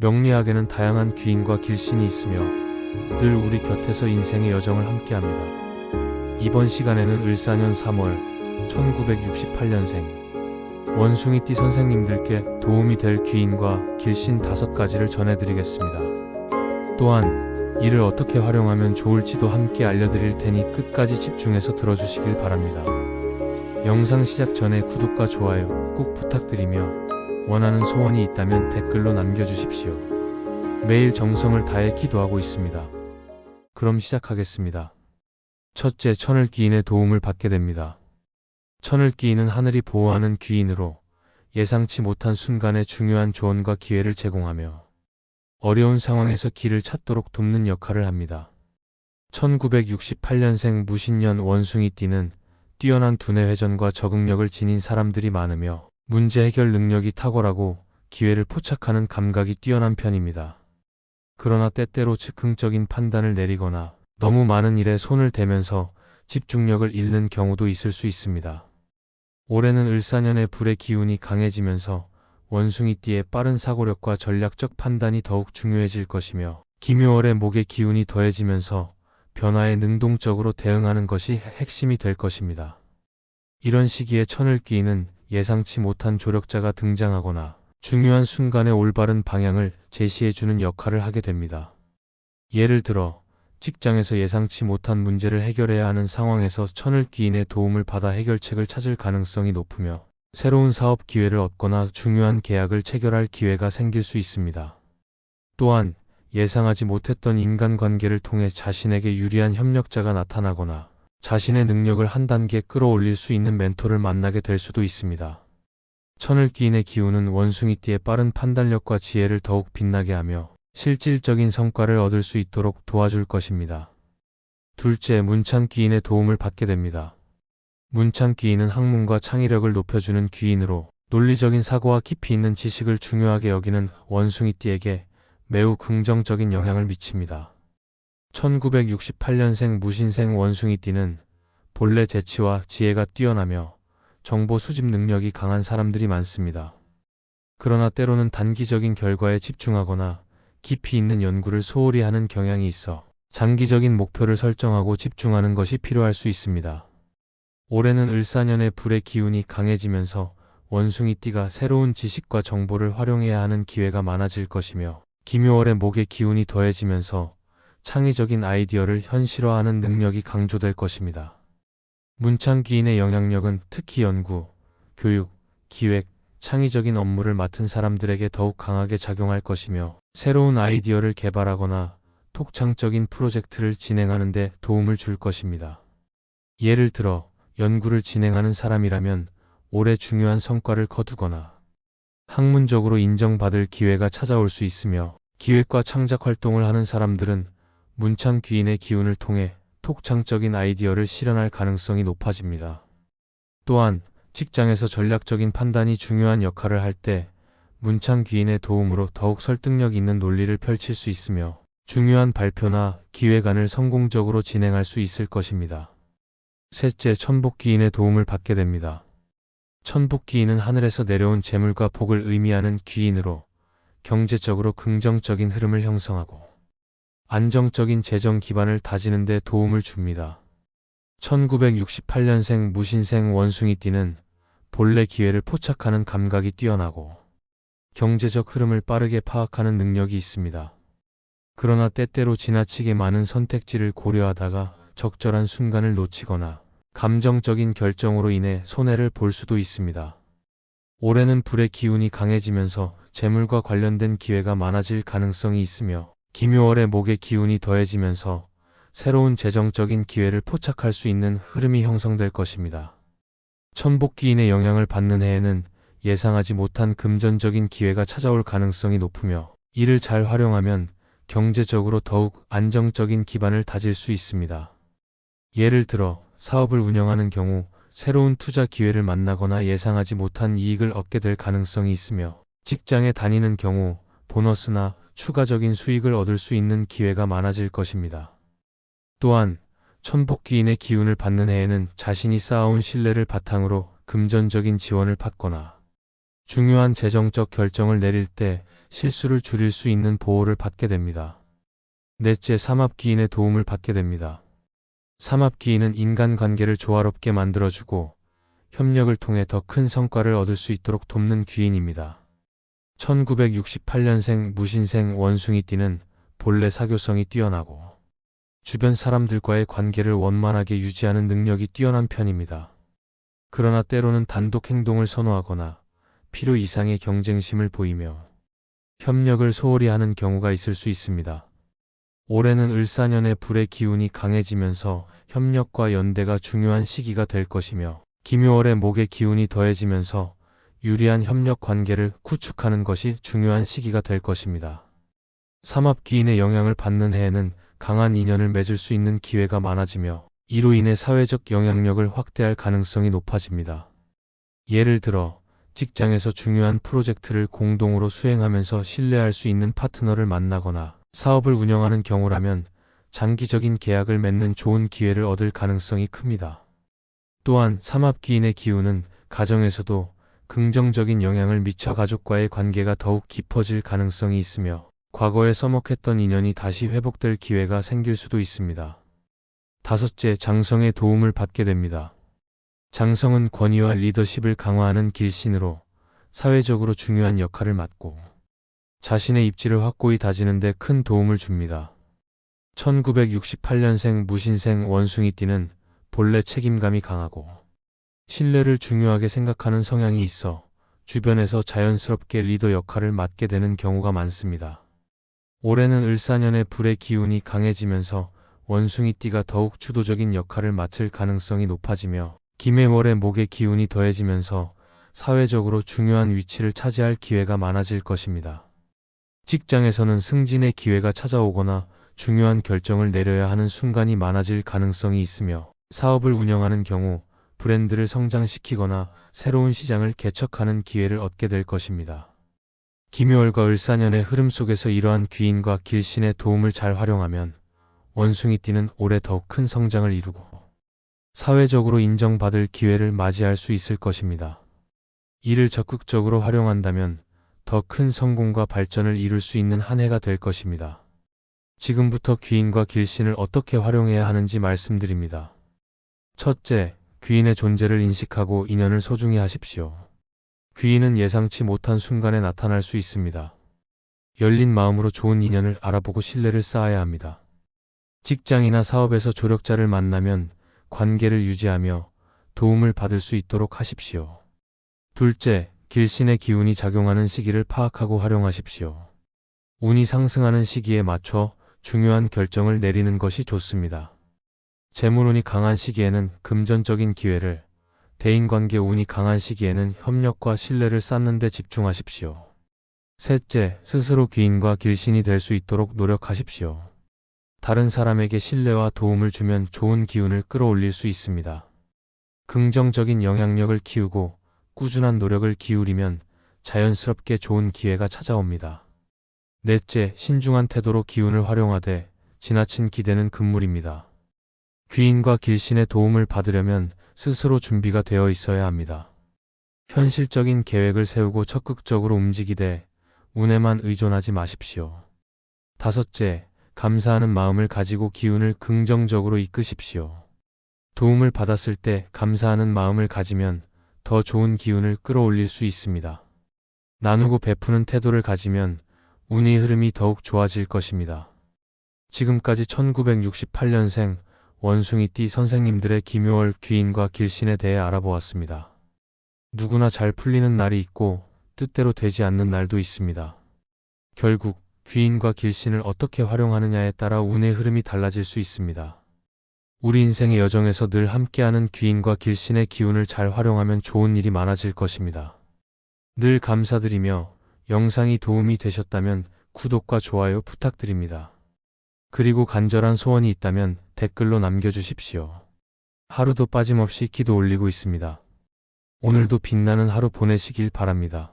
명리학에는 다양한 귀인과 길신이 있으며 늘 우리 곁에서 인생의 여정을 함께합니다. 이번 시간에는 을사년 3월 1968년생 원숭이띠 선생님들께 도움이 될 귀인과 길신 다섯 가지를 전해드리겠습니다. 또한 이를 어떻게 활용하면 좋을지도 함께 알려드릴 테니 끝까지 집중해서 들어주시길 바랍니다. 영상 시작 전에 구독과 좋아요 꼭 부탁드리며 원하는 소원이 있다면 댓글로 남겨주십시오. 매일 정성을 다해 기도하고 있습니다. 그럼 시작하겠습니다. 첫째, 천을 귀인의 도움을 받게 됩니다. 천을 귀인은 하늘이 보호하는 귀인으로 예상치 못한 순간에 중요한 조언과 기회를 제공하며 어려운 상황에서 길을 찾도록 돕는 역할을 합니다. 1968년생 무신년 원숭이띠는 뛰어난 두뇌 회전과 적응력을 지닌 사람들이 많으며 문제 해결 능력이 탁월하고 기회를 포착하는 감각이 뛰어난 편입니다. 그러나 때때로 즉흥적인 판단을 내리거나 너무 많은 일에 손을 대면서 집중력을 잃는 경우도 있을 수 있습니다. 올해는 을사년의 불의 기운이 강해지면서 원숭이띠의 빠른 사고력과 전략적 판단이 더욱 중요해질 것이며 김효월의 목의 기운이 더해지면서 변화에 능동적으로 대응하는 것이 핵심이 될 것입니다. 이런 시기에 천을 끼이는 예상치 못한 조력자가 등장하거나 중요한 순간에 올바른 방향을 제시해주는 역할을 하게 됩니다. 예를 들어 직장에서 예상치 못한 문제를 해결해야 하는 상황에서 천을 끼인의 도움을 받아 해결책을 찾을 가능성이 높으며 새로운 사업 기회를 얻거나 중요한 계약을 체결할 기회가 생길 수 있습니다. 또한 예상하지 못했던 인간관계를 통해 자신에게 유리한 협력자가 나타나거나 자신의 능력을 한 단계 끌어올릴 수 있는 멘토를 만나게 될 수도 있습니다. 천을 끼인의 기운은 원숭이띠의 빠른 판단력과 지혜를 더욱 빛나게 하며 실질적인 성과를 얻을 수 있도록 도와줄 것입니다. 둘째, 문창 귀인의 도움을 받게 됩니다. 문창 귀인은 학문과 창의력을 높여주는 귀인으로 논리적인 사고와 깊이 있는 지식을 중요하게 여기는 원숭이띠에게 매우 긍정적인 영향을 미칩니다. 1968년생 무신생 원숭이띠는 본래 재치와 지혜가 뛰어나며 정보 수집 능력이 강한 사람들이 많습니다. 그러나 때로는 단기적인 결과에 집중하거나 깊이 있는 연구를 소홀히 하는 경향이 있어 장기적인 목표를 설정하고 집중하는 것이 필요할 수 있습니다. 올해는 을사년의 불의 기운이 강해지면서 원숭이띠가 새로운 지식과 정보를 활용해야 하는 기회가 많아질 것이며 김효월의 목의 기운이 더해지면서 창의적인 아이디어를 현실화하는 능력이 강조될 것입니다. 문창기인의 영향력은 특히 연구, 교육, 기획, 창의적인 업무를 맡은 사람들에게 더욱 강하게 작용할 것이며 새로운 아이디어를 개발하거나 독창적인 프로젝트를 진행하는 데 도움을 줄 것입니다. 예를 들어 연구를 진행하는 사람이라면 올해 중요한 성과를 거두거나 학문적으로 인정받을 기회가 찾아올 수 있으며 기획과 창작 활동을 하는 사람들은 문창 귀인의 기운을 통해 독창적인 아이디어를 실현할 가능성이 높아집니다. 또한 직장에서 전략적인 판단이 중요한 역할을 할 때 문창 귀인의 도움으로 더욱 설득력 있는 논리를 펼칠 수 있으며 중요한 발표나 기획안을 성공적으로 진행할 수 있을 것입니다. 셋째, 천복 귀인의 도움을 받게 됩니다. 천복 귀인은 하늘에서 내려온 재물과 복을 의미하는 귀인으로 경제적으로 긍정적인 흐름을 형성하고 안정적인 재정 기반을 다지는 데 도움을 줍니다. 1968년생 무신생 원숭이띠는 본래 기회를 포착하는 감각이 뛰어나고 경제적 흐름을 빠르게 파악하는 능력이 있습니다. 그러나 때때로 지나치게 많은 선택지를 고려하다가 적절한 순간을 놓치거나 감정적인 결정으로 인해 손해를 볼 수도 있습니다. 올해는 불의 기운이 강해지면서 재물과 관련된 기회가 많아질 가능성이 있으며 김효월의 목의 기운이 더해지면서 새로운 재정적인 기회를 포착할 수 있는 흐름이 형성될 것입니다. 천복기인의 영향을 받는 해에는 예상하지 못한 금전적인 기회가 찾아올 가능성이 높으며 이를 잘 활용하면 경제적으로 더욱 안정적인 기반을 다질 수 있습니다. 예를 들어 사업을 운영하는 경우 새로운 투자 기회를 만나거나 예상하지 못한 이익을 얻게 될 가능성이 있으며 직장에 다니는 경우 보너스나 추가적인 수익을 얻을 수 있는 기회가 많아질 것입니다. 또한 천복기인의 기운을 받는 해에는 자신이 쌓아온 신뢰를 바탕으로 금전적인 지원을 받거나 중요한 재정적 결정을 내릴 때 실수를 줄일 수 있는 보호를 받게 됩니다. 넷째, 삼합기인의 도움을 받게 됩니다. 삼합기인은 인간관계를 조화롭게 만들어주고 협력을 통해 더 큰 성과를 얻을 수 있도록 돕는 귀인입니다. 1968년생 무신생 원숭이 띠는 본래 사교성이 뛰어나고 주변 사람들과의 관계를 원만하게 유지하는 능력이 뛰어난 편입니다. 그러나 때로는 단독 행동을 선호하거나 필요 이상의 경쟁심을 보이며 협력을 소홀히 하는 경우가 있을 수 있습니다. 올해는 을사년의 불의 기운이 강해지면서 협력과 연대가 중요한 시기가 될 것이며 김효월의 목의 기운이 더해지면서 유리한 협력 관계를 구축하는 것이 중요한 시기가 될 것입니다. 삼합기인의 영향을 받는 해에는 강한 인연을 맺을 수 있는 기회가 많아지며 이로 인해 사회적 영향력을 확대할 가능성이 높아집니다. 예를 들어 직장에서 중요한 프로젝트를 공동으로 수행하면서 신뢰할 수 있는 파트너를 만나거나 사업을 운영하는 경우라면 장기적인 계약을 맺는 좋은 기회를 얻을 가능성이 큽니다. 또한 삼합기인의 기운은 가정에서도 긍정적인 영향을 미쳐 가족과의 관계가 더욱 깊어질 가능성이 있으며 과거에 써먹했던 인연이 다시 회복될 기회가 생길 수도 있습니다. 다섯째, 장성의 도움을 받게 됩니다. 장성은 권위와 리더십을 강화하는 길신으로 사회적으로 중요한 역할을 맡고 자신의 입지를 확고히 다지는 데 큰 도움을 줍니다. 1968년생 무신생 원숭이띠는 본래 책임감이 강하고 신뢰를 중요하게 생각하는 성향이 있어 주변에서 자연스럽게 리더 역할을 맡게 되는 경우가 많습니다. 올해는 을사년의 불의 기운이 강해지면서 원숭이띠가 더욱 주도적인 역할을 맡을 가능성이 높아지며 김해월의 목의 기운이 더해지면서 사회적으로 중요한 위치를 차지할 기회가 많아질 것입니다. 직장에서는 승진의 기회가 찾아오거나 중요한 결정을 내려야 하는 순간이 많아질 가능성이 있으며 사업을 운영하는 경우 브랜드를 성장시키거나 새로운 시장을 개척하는 기회를 얻게 될 것입니다. 김효월과 을사년의 흐름 속에서 이러한 귀인과 길신의 도움을 잘 활용하면 원숭이띠는 올해 더욱 큰 성장을 이루고 사회적으로 인정받을 기회를 맞이할 수 있을 것입니다. 이를 적극적으로 활용한다면 더 큰 성공과 발전을 이룰 수 있는 한 해가 될 것입니다. 지금부터 귀인과 길신을 어떻게 활용해야 하는지 말씀드립니다. 첫째, 귀인의 존재를 인식하고 인연을 소중히 하십시오. 귀인은 예상치 못한 순간에 나타날 수 있습니다. 열린 마음으로 좋은 인연을 알아보고 신뢰를 쌓아야 합니다. 직장이나 사업에서 조력자를 만나면 관계를 유지하며 도움을 받을 수 있도록 하십시오. 둘째, 길신의 기운이 작용하는 시기를 파악하고 활용하십시오. 운이 상승하는 시기에 맞춰 중요한 결정을 내리는 것이 좋습니다. 재물운이 강한 시기에는 금전적인 기회를, 대인관계 운이 강한 시기에는 협력과 신뢰를 쌓는 데 집중하십시오. 셋째, 스스로 귀인과 길신이 될 수 있도록 노력하십시오. 다른 사람에게 신뢰와 도움을 주면 좋은 기운을 끌어올릴 수 있습니다. 긍정적인 영향력을 키우고 꾸준한 노력을 기울이면 자연스럽게 좋은 기회가 찾아옵니다. 넷째, 신중한 태도로 기운을 활용하되 지나친 기대는 금물입니다. 귀인과 길신의 도움을 받으려면 스스로 준비가 되어 있어야 합니다. 현실적인 계획을 세우고 적극적으로 움직이되 운에만 의존하지 마십시오. 다섯째, 감사하는 마음을 가지고 기운을 긍정적으로 이끄십시오. 도움을 받았을 때 감사하는 마음을 가지면 더 좋은 기운을 끌어올릴 수 있습니다. 나누고 베푸는 태도를 가지면 운의 흐름이 더욱 좋아질 것입니다. 지금까지 1968년생 원숭이띠 선생님들의 기묘월 귀인과 길신에 대해 알아보았습니다. 누구나 잘 풀리는 날이 있고 뜻대로 되지 않는 날도 있습니다. 결국 귀인과 길신을 어떻게 활용하느냐에 따라 운의 흐름이 달라질 수 있습니다. 우리 인생의 여정에서 늘 함께하는 귀인과 길신의 기운을 잘 활용하면 좋은 일이 많아질 것입니다. 늘 감사드리며 영상이 도움이 되셨다면 구독과 좋아요 부탁드립니다. 그리고 간절한 소원이 있다면 댓글로 남겨주십시오. 하루도 빠짐없이 기도 올리고 있습니다. 오늘도 빛나는 하루 보내시길 바랍니다.